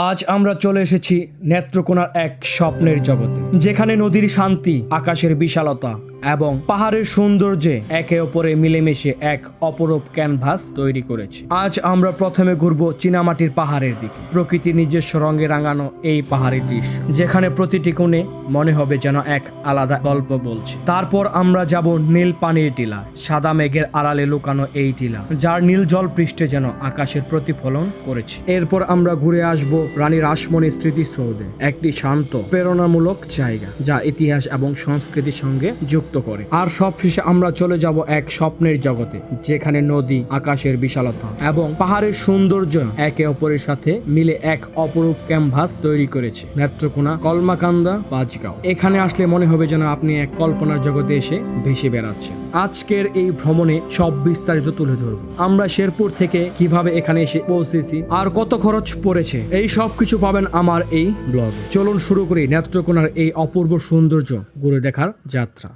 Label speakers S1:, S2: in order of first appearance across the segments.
S1: আজ আমরা চলে এসেছি নেত্রকোনার এক স্বপ্নের জগতে যেখানে নদীর শান্তি আকাশের বিশালতা এবং পাহাড়ের সৌন্দর্যে একে অপরে মিলেমিশে এক অপরূপ ক্যানভাস তৈরি করেছে। আজ আমরা প্রথমে ঘুরব চীনামাটির পাহাড়ের দিকে। প্রকৃতির নিজস্ব রঙে রাঙানো এই পাহাড়ের দৃশ্য, যেখানে প্রতিটি কোণে মনে হবে যেন এক আলাদা গল্প বলছে। তারপর আমরা যাব নীল পানির টিলা, সাদা মেঘের আড়ালে লুকানো এই টিলা, যার নীল জল পৃষ্ঠে যেন আকাশের প্রতিফলন করেছে। এরপর আমরা ঘুরে আসব রানী রাসমণির স্মৃতিসৌধে, একটি শান্ত, প্রেরণামূলক জায়গা, যা ইতিহাস এবং সংস্কৃতির সঙ্গে যুক্ত। করে। আর সব শেষে আমরা চলে যাব এক স্বপ্নের জগতে, যেখানে নদী, আকাশের বিশালতা এবং পাহাড়ের সৌন্দর্য একে অপরের সাথে মিলে এক অপরূপ ক্যানভাস তৈরি করেছে। নেত্রকোনা, কলমাকান্দা পাঁচগাঁও এখানে আসলে মনে হবে যেন আপনি এক কল্পনার জগতে এসে ভেসে বেড়াচ্ছেন। আজকের এই ভ্রমণে সব বিস্তারিত তুলে ধরব। আমরা শেরপুর থেকে কীভাবে এখানে এসে পৌঁছেছি আর কত খরচ পড়েছে, এই সব কিছু পাবেন আমার এই ব্লগ। চলুন শুরু করি নেত্রকোনার এই অপূর্ব সৌন্দর্য, ঘুরে দেখার যাত্রা।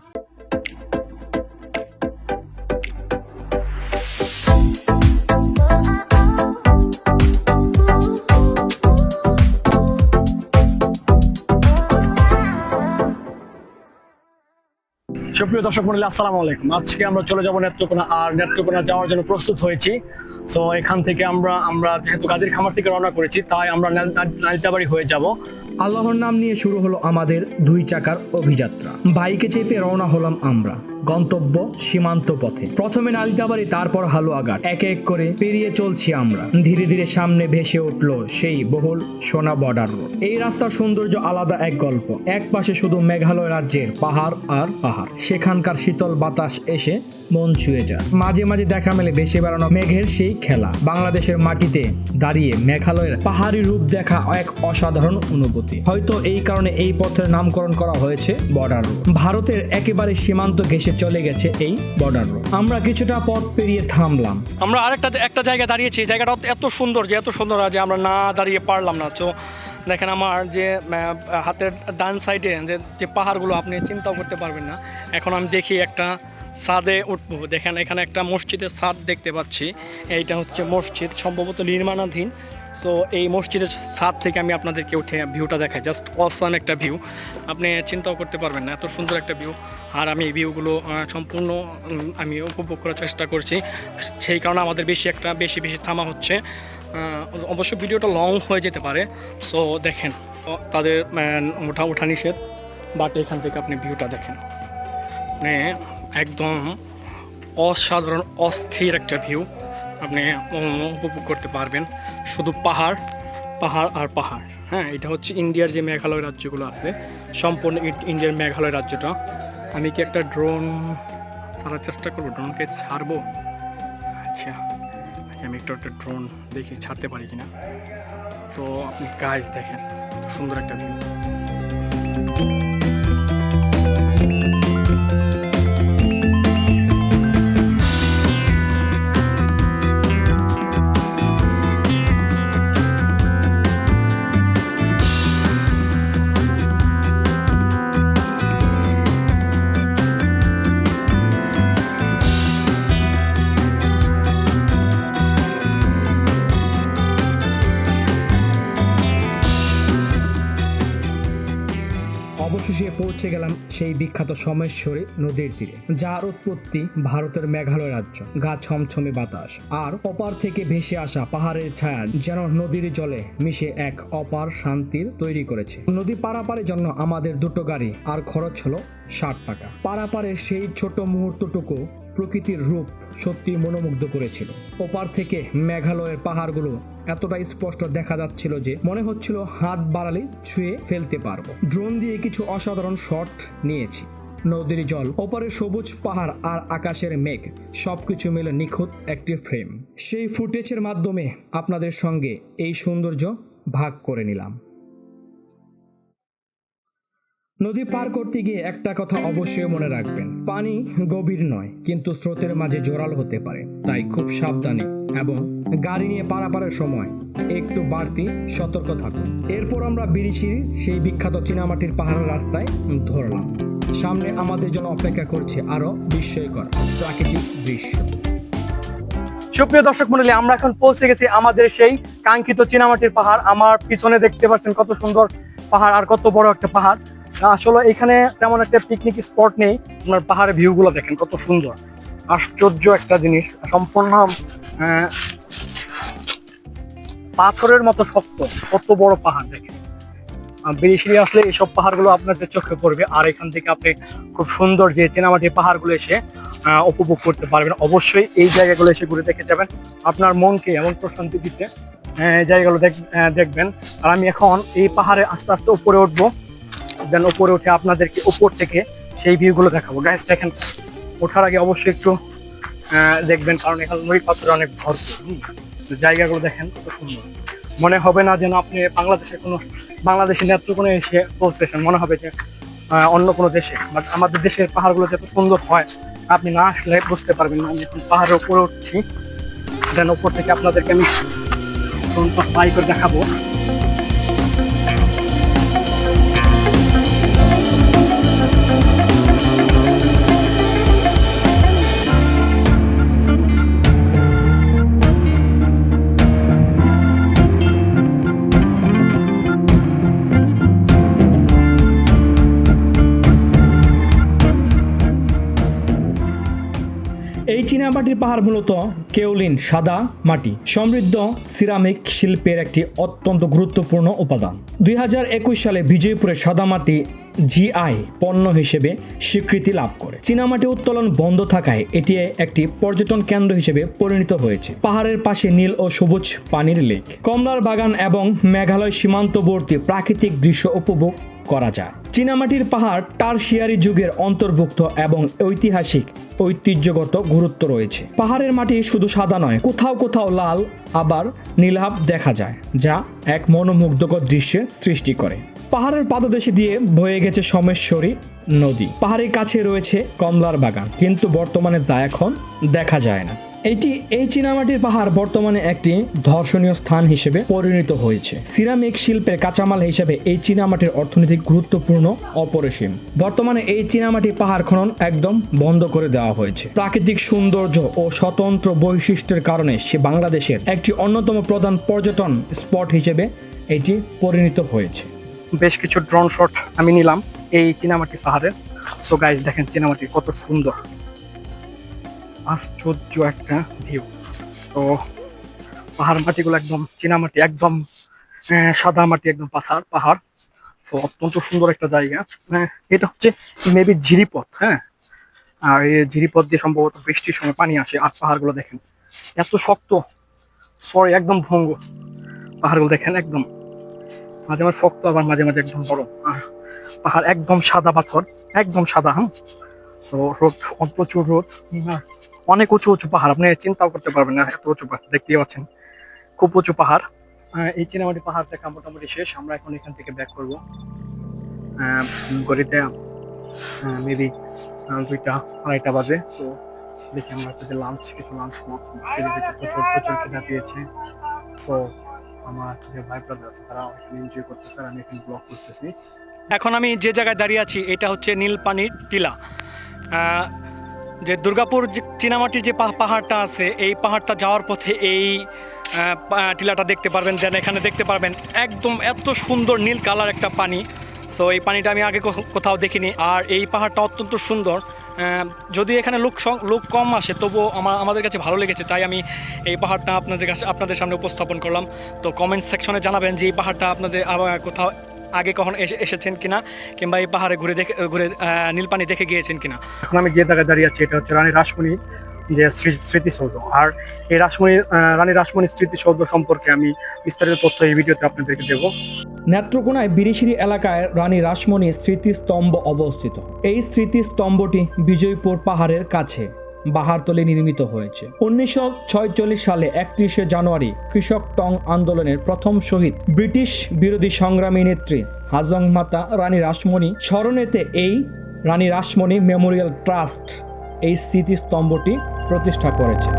S1: সুপ্রিয় দর্শক মন্ডলী, আসসালামু আলাইকুম। আজকে আমরা চলে যাব নেত্রকোনা, আর নেত্রকোনা যাওয়ার জন্য প্রস্তুত হয়েছি। সো এখান থেকে আমরা আমরা যেহেতু গাজীর খামার থেকে রওনা করেছি, তাই আমরা নাল- নাল- নালিতাবাড়ি হয়ে যাব। আল্লাহর নাম নিয়ে শুরু হলো আমাদের দুই চাকার অভিযাত্রা। বাইকে চেপে রওনা হলাম আমরা। গন্তব্য সীমান্ত পথে। প্রথমে নালিতাবাড়ি, তারপর হালুয়াঘাট। এক এক করে পেরিয়ে চলছি আমরা। ধীরে ধীরে সামনে ভেসে উঠল সেই বহুল সোনা বর্ডার রোড এই রাস্তার সৌন্দর্য আলাদা এক গল্প। এক পাশে শুধু মেঘালয় রাজ্যের পাহাড় আর পাহাড়। সেখানকার শীতল বাতাস এসে মন ছুঁয়ে যায়। মাঝে মাঝে দেখা মেলে ভেসে বেড়ানো মেঘের সেই খেলা। বাংলাদেশের মাটিতে দাঁড়িয়ে মেঘালয়ের পাহাড়ি রূপ দেখা এক অসাধারণ অনুভূতি। হয়তো এই কারণে এই পথের নামকরণ করা হয়েছে বর্ডার রোড। ভারতের একেবারে সীমান্ত ঘেসে চলে গেছে এই বর্ডার রোড। আমরা কিছুটা পথ পেরিয়ে থামলাম।
S2: আমরা আরেকটা একটা জায়গায় দাঁড়িয়েছি জায়গাটা এত সুন্দর যে এত সুন্দর যে আমরা না দাঁড়িয়ে পারলাম না। তো দেখেন আমার যে হাতের ডান সাইডে যে যে পাহাড়গুলো, আপনি চিন্তাও করতে পারবেন না। এখন আমি দেখি একটা ছাদে উঠবো। দেখেন এখানে একটা মসজিদের সাদ দেখতে পাচ্ছি। এইটা হচ্ছে মসজিদ, সম্ভবত নির্মাণাধীন। সো এই মসজিদের ছাদ থেকে আমি আপনাদেরকে উঠে ভিউটা দেখাই। জাস্ট অসান একটা ভিউ আপনি চিন্তাও করতে পারবেন না, এত সুন্দর একটা ভিউ আর আমি এই ভিউগুলো সম্পূর্ণ আমি উপভোগ করার চেষ্টা করছি। সেই কারণে আমাদের বেশি একটা, বেশি বেশি থামা হচ্ছে। অবশ্য ভিডিওটা লং হয়ে যেতে পারে। সো দেখেন, তাদের ওঠা ওঠা নিষেধ। বাট এখান থেকে আপনি ভিউটা দেখেন। মানে একদম অসাধারণ, অস্থির একটা ভিউ আপনি উপভোগ করতে পারবেন। শুধু পাহাড় পাহাড় আর পাহাড় হ্যাঁ? এটা হচ্ছে ইন্ডিয়ার যে মেঘালয় রাজ্যগুলো আছে সম্পূর্ণ ইন্ডিয়ার মেঘালয় রাজ্যটা। আমি কি একটা ড্রোন ছাড়ার চেষ্টা করব? ড্রোনকে ছাড়বো? আচ্ছা আচ্ছা, আমি একটু একটা ড্রোন দেখি ছাড়তে পারি কিনা? তো আপনি গাছ দেখেন সুন্দর একটা ভিউ
S1: পৌঁছে গেলাম সেই বিখ্যাত সমেশ্বরী নদীর তীরে যার উৎপত্তি ভারতের মেঘালয় রাজ্য। গা ছমছমে বাতাস, আর অপার থেকে ভেসে আসা পাহাড়ের ছায়া যেন নদীর জলে মিশে এক অপার শান্তির তৈরি করেছে। নদী পারাপারের জন্য আমাদের দুটো গাড়ি, আর খরচ হলো ষাট টাকা। পারাপারের সেই ছোট মুহূর্তটুকু প্রকৃতির রূপ সত্যি মনোমুগ্ধ করেছিল। ওপার থেকে মেঘালয়ের পাহাড়গুলো এতটাই স্পষ্ট দেখা যাচ্ছিল যে মনে হচ্ছিল হাত বাড়ালে ছুঁয়ে ফেলতে পারব। ড্রোন দিয়ে কিছু অসাধারণ শট নিয়েছি। নদীর জল, ওপারে সবুজ পাহাড় আর আকাশের মেঘ, সবকিছু মিলে নিখুঁত একটি ফ্রেম। সেই ফুটেজের মাধ্যমে আপনাদের সঙ্গে এই সৌন্দর্য ভাগ করে নিলাম। নদী পার করতে গিয়ে একটা কথা অবশ্যই মনে রাখবেন। পানি গভীর নয়, কিন্তু স্রোতের মাঝে জোরাল হতে পারে। তাই খুব সাবধানে এবং গাড়ি নিয়ে পারাপারের সময় একটু বাড়তি সতর্ক থাকুন। এরপর আমরা বিরিশির সেই বিখ্যাত চীনামাটির পাহাড়ের রাস্তায় ধরলাম। সামনে আমাদের জন্য অপেক্ষা করছে আরও বিস্ময়কর প্রাকৃতিক দৃশ্য।
S2: সুপ্রিয় দর্শক মন্ডলী আমরা এখন পৌঁছে গেছি আমাদের সেই কাঙ্ক্ষিত চীনামাটির পাহাড়। আমার পিছনে দেখতে পাচ্ছেন কত সুন্দর পাহাড় আর কত বড় একটা পাহাড়। আসলে এখানে তেমন একটা পিকনিক স্পট নেই। আপনার পাহাড়ের ভিউগুলো দেখেন কত সুন্দর। আশ্চর্য একটা জিনিস সম্পূর্ণ আহ, পাথরের মতো শক্ত কত বড় পাহাড় দেখেন। বেরিয়ে আসলে এইসব পাহাড়গুলো আপনাদের চোখে পড়বে আর এখান থেকে আপনি খুব সুন্দর যে চেনামাটির পাহাড়গুলো এসে উপভোগ করতে পারবেন। অবশ্যই এই জায়গাগুলো এসে ঘুরে দেখে যাবেন। আপনার মনকে এমন প্রশান্তি দিতে জায়গাগুলো দেখ- দেখবেন। আর আমি এখন এই পাহাড়ে আস্তে আস্তে উপরে উঠবো। দেন ওপরে উঠে আপনাদেরকে উপর থেকে সেই ভিউগুলো দেখাবো। গাইস দেখেন, ওঠার আগে অবশ্যই একটু দেখবেন, কারণ এখানে নদী পাথরে অনেক ভরপুর। জায়গাগুলো দেখেন সুন্দর। মনে হবে না যেন আপনি বাংলাদেশের কোনো, বাংলাদেশের নেত্রকোণে এসে পৌঁছেছেন। মনে হবে যে অন্য কোনো দেশে। বাট আমাদের দেশের পাহাড়গুলো যত সুন্দর হয়, আপনি না আসলে বুঝতে পারবেন না। আমি এখন পাহাড়ের উপরে উঠছি। দেন ওপর থেকে আপনাদেরকে আমি করে দেখাবো।
S1: এই চীনামাটির পাহাড় মূলত কেওলিন, সাদা মাটি। সমৃদ্ধ সিরামিক শিল্পের একটি অত্যন্ত গুরুত্বপূর্ণ উপাদান। দুই হাজার একুশ সালে বিজয়পুরে সাদা মাটি জিআই পণ্য হিসেবে স্বীকৃতি লাভ করে। চীনামাটি উত্তোলন বন্ধ থাকায় এটি একটি পর্যটন কেন্দ্র হিসেবে পরিণত হয়েছে। পাহাড়ের পাশে নীল ও সবুজ পানির লেক। কমলার বাগান এবং মেঘালয় সীমান্তবর্তী প্রাকৃতিক দৃশ্য উপভোগ করা যায়। চীনামাটির পাহাড় টারশিয়ারি যুগের অন্তর্ভুক্ত এবং ঐতিহাসিক, ঐতিহ্যগত গুরুত্ব রয়েছে। পাহাড়ের মাটি শুধু সাদা নয়, কোথাও কোথাও লাল, আবার নীলাভ দেখা যায়, যা এক মনোমুগ্ধকর দৃশ্যের সৃষ্টি করে। পাহাড়ের পাদদেশে দিয়ে বয়ে গেছে সমেশ্বরী নদী। পাহাড়ের কাছে রয়েছে কমলার বাগান, কিন্তু বর্তমানে তা এখন দেখা যায় না। এটি এই চীনামাটির পাহাড় বর্তমানে একটি ধর্ষণীয় স্থান হিসেবে পরিণত হয়েছে। সিরামিক শিল্পের কাঁচামাল হিসেবে এই চীনামাটির অর্থনৈতিক গুরুত্বপূর্ণ অপরিসীম। বর্তমানে এই চীনামাটির পাহাড় খনন একদম বন্ধ করে দেওয়া হয়েছে। প্রাকৃতিক সৌন্দর্য ও স্বতন্ত্র বৈশিষ্ট্যের কারণে সে বাংলাদেশের একটি অন্যতম প্রধান পর্যটন স্পট হিসেবে এটি পরিণত হয়েছে।
S2: বেশ কিছু ড্রোন শট আমি নিলাম এই চীনামাটি পাহাড়ের সো গাইজ দেখেন চীনামাটি কত সুন্দর। আশ্চর্য একটা ভিউ তো পাহাড় মাটিগুলো একদম চীনামাটি একদম সাদা মাটি একদম পাহাড় পাহাড়। তো অত্যন্ত সুন্দর একটা জায়গা। আহ, এটা হচ্ছে মেবি ঝিরিপথ হ্যাঁ। আর এই ঝিরিপথ দিয়ে সম্ভবত বৃষ্টির সময় পানি আসে আর পাহাড়গুলো দেখেন। এত শক্ত সরি একদম ভঙ্গ। পাহাড়গুলো দেখেন একদম। মাঝে মাঝে শক্ত আবার মাঝে মাঝে একদম বড়। পাহাড় একদম সাদা পাথর একদম সাদা হ্যাঁ তো রোদ প্রচুর রোদ অনেক উঁচু উঁচু পাহাড়, আপনি চিন্তাও করতে পারবেন না, এত উঁচু পাহাড়, দেখতেই পাচ্ছেন। খুব উঁচু পাহাড়। এই চিনামাটি পাহাড় দেখা মোটামুটি শেষ, আমরা এখন এখান থেকে ব্যাক করব। গড়িতে মেবি দুইটা, আড়াইটা বাজে, তো দেখি আমরা যদি লাঞ্চ কিছু লাঞ্চ প্রচুর প্রচুর কিনা পেয়েছে। সো আমার যে ভাই ব্রাদার আছে তারা এখানে এনজয় করতেছে আর আমি এখানে ব্লগ করতেছি। এখন আমি যে জায়গায় দাঁড়িয়ে আছি, এটা হচ্ছে নীলপানির টিলা। যে দুর্গাপুর চীনামাটির যে পাহাড়টা আছে, এই পাহাড়টা যাওয়ার পথে এই টিলাটা দেখতে পারবেন, দেন এখানে দেখতে পারবেন একদম এত সুন্দর নীল কালার একটা পানি। সো এই পানিটা আমি আগে কোথাও দেখিনি, আর এই পাহাড়টা অত্যন্ত সুন্দর। যদি এখানে লোক লোক কম আসে, তবুও আমার আমাদের কাছে ভালো লেগেছে, তাই আমি এই পাহাড়টা আপনাদের কাছে আপনাদের সামনে উপস্থাপন করলাম। তো কমেন্ট সেকশনে জানাবেন যে এই পাহাড়টা আপনাদের কোথাও আগে কখন এসে এসেছেন কিনা কিংবা এই পাহাড়ে ঘুরে দেখে ঘুরে নীলপানি দেখে গিয়েছেন কিনা? এখন আমি যে জায়গায় দাঁড়িয়ে আছি এটা হচ্ছে রানী রাসমণি যে স্মৃ- স্মৃতিসৌধ। আর এই রাসমণি রানী রাসমণির স্মৃতিসৌধ সম্পর্কে আমি বিস্তারিত তথ্য এই ভিডিওতে আপনাদেরকে দেবো।
S1: নেত্রকোনায় বিরিশিরি এলাকায় রানী রাসমণি স্মৃতিস্তম্ভ অবস্থিত। এই স্মৃতিস্তম্ভটি বিজয়পুর পাহাড়ের কাছে। বাহারতলে নির্মিত হয়েছে। উনিশশো সালে একত্রিশে জানুয়ারি কৃষক টং আন্দোলনের প্রথম শহীদ ব্রিটিশ বিরোধী সংগ্রামী নেত্রী হাজং মাতা রানী রাসমণি স্মরণেতে এই রানী রাসমণি মেমোরিয়াল ট্রাস্ট এই স্মৃতিস্তম্ভটি প্রতিষ্ঠা করেছে।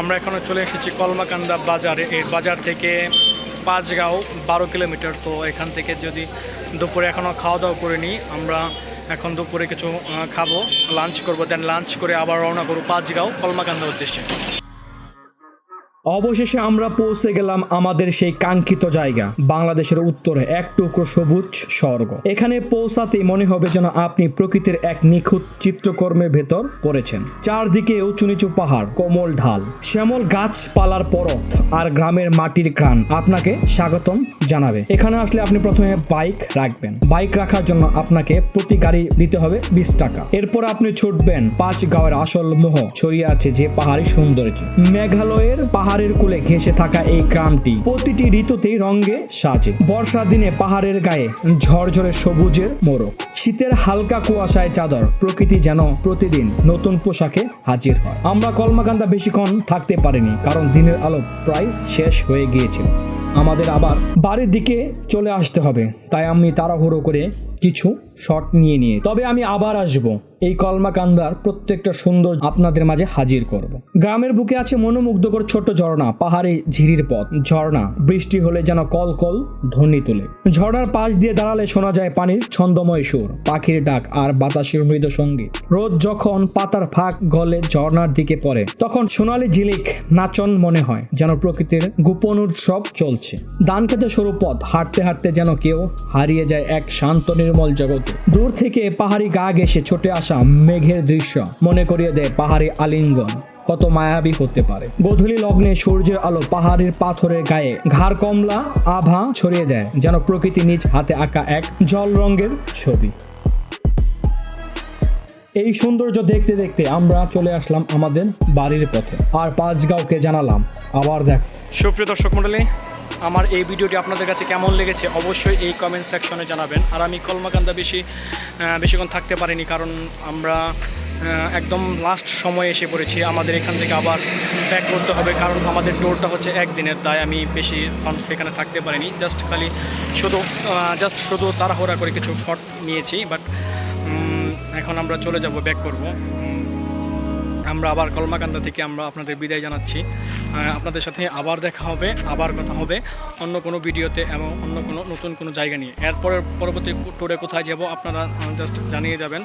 S2: আমরা এখনও চলে এসেছি কলমাকান্দা বাজারে। এই বাজার থেকে পাঁচগাঁও বারো কিলোমিটার। সো এখান থেকে যদি দুপুরে এখনও খাওয়া দাওয়া করে নিই, আমরা এখন দুপুরে কিছু খাব লাঞ্চ করব দেন লাঞ্চ করে আবার রওনা করব পাঁচগাঁও কলমাকান্দার উদ্দেশ্যে।
S1: অবশেষে আমরা পৌঁছে গেলাম আমাদের সেই কাঙ্ক্ষিত জায়গা, বাংলাদেশের উত্তরে এক টুকরো সবুজ স্বর্গ। এখানে পৌঁছাতেই মনে হবে যেন আপনি প্রকৃতির এক নিখুঁত চিত্রকর্মের ভেতর পড়েছেন। চারদিকে উঁচু নিচু পাহাড়, কোমল ঢাল, শ্যামল গাছপালার পরত আর গ্রামের মাটির গ্রান আপনাকে স্বাগতম জানাবে। এখানে আসলে আপনি প্রথমে বাইক রাখবেন। বাইক রাখার জন্য আপনাকে প্রতি গাড়ি দিতে হবে বিশ টাকা। এরপর আপনি ছুটবেন পাঁচ গাঁয়ের আসল মোহ, ছড়িয়ে আছে যে পাহাড়ি সৌন্দর্য। মেঘালয়ের পাহাড়ের কোলে ঘেঁষে থাকা এই গ্রামটি প্রতিটি ঋতুতেই রঙে সাজে। বর্ষার দিনে পাহাড়ের গায়ে ঝরঝরে সবুজের মোড়ক। শীতের হালকা কুয়াশায় চাদর, প্রকৃতি যেন প্রতিদিন নতুন পোশাকে হাজির হয়। আমরা কলমাকান্দা বেশিক্ষণ থাকতে পারিনি, কারণ দিনের আলো প্রায় শেষ হয়ে গিয়েছিল। আমাদের আবার বাড়ির দিকে চলে আসতে হবে, তাই আমি তাড়াহুড়ো করে কিছু শট নিয়ে নিয়ে। তবে আমি আবার আসব। এই কলমাকান্দার প্রত্যেকটা সুন্দর আপনাদের মাঝে হাজির করব। গ্রামের বুকে আছে মনোমুগ্ধকর ছোট ঝর্ণা, পাহাড়ে ঝিরির পথ। ঝর্ণা, বৃষ্টি হলে যেন কল কল ধ্বনি তুলে। ঝর্ণার পাশ দিয়ে দাঁড়ালে শোনা যায় পানির ছন্দময় সুর, পাখির ডাক আর বাতাসের মৃদু সংগীত রোদ যখন পাতার ফাঁক গলে ঝর্ণার দিকে পড়ে, তখন সোনালি ঝিলিক নাচন মনে হয়, যেন প্রকৃতির গোপন উৎসব চলছে। দান খেতে সরু পথ, হাঁটতে হাঁটতে যেন কেউ হারিয়ে যায় এক শান্ত নির্মল জগতে দূর থেকে পাহাড়ি গা ঘেসে ছুটে আসা মেঘের দৃশ্য। মনে করিয়ে দেয় পাহাড়ি আলিঙ্গন, কত মায়াবী হতে পারে। গধূলি লগ্নে সূর্যের আলো পাহাড়ের পাথরের গায়ে। ঘাড় কমলা, আভা ছড়িয়ে দেয়, যেন প্রকৃতি নিজ হাতে আঁকা এক জল রঙের ছবি। এই সৌন্দর্য দেখতে দেখতে আমরা চলে আসলাম আমাদের বাড়ির পথে। আর পাঁচগাঁওকে জানালাম। আবার দেখ
S2: সুপ্রিয় দর্শক মণ্ডলী আমার এই ভিডিওটি আপনাদের কাছে কেমন লেগেছে অবশ্যই এই কমেন্ট সেকশনে জানাবেন। আর আমি কলমাকান্দা বেশি বেশিক্ষণ থাকতে পারিনি কারণ আমরা একদম লাস্ট সময়ে এসে পড়েছি। আমাদের এখান থেকে আবার ব্যাক করতে হবে কারণ আমাদের টোরটা হচ্ছে একদিনের, তাই আমি বেশি সেখানে থাকতে পারিনি। জাস্ট খালি শুধু জাস্ট শুধু তাড়াহুড়া করে কিছু শট নিয়েছি বাট এখন আমরা চলে যাব ব্যাক করব। আমরা আবার কলমাকান্দা থেকে আমরা আপনাদের বিদায় জানাচ্ছি। আপনাদের সাথে আবার দেখা হবে, আবার কথা হবে অন্য কোনো ভিডিওতে এবং অন্য কোনো নতুন কোনো জায়গা নিয়ে। এরপরে পরবর্তী ট্যুরে কোথায় যাব আপনারা জাস্ট জানিয়ে যাবেন।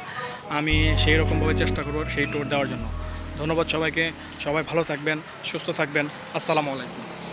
S2: আমি সেই রকমভাবে চেষ্টা করব সেই ট্যুর দেওয়ার জন্য। ধন্যবাদ সবাইকে। সবাই ভালো থাকবেন, সুস্থ থাকবেন। আসসালামু আলাইকুম।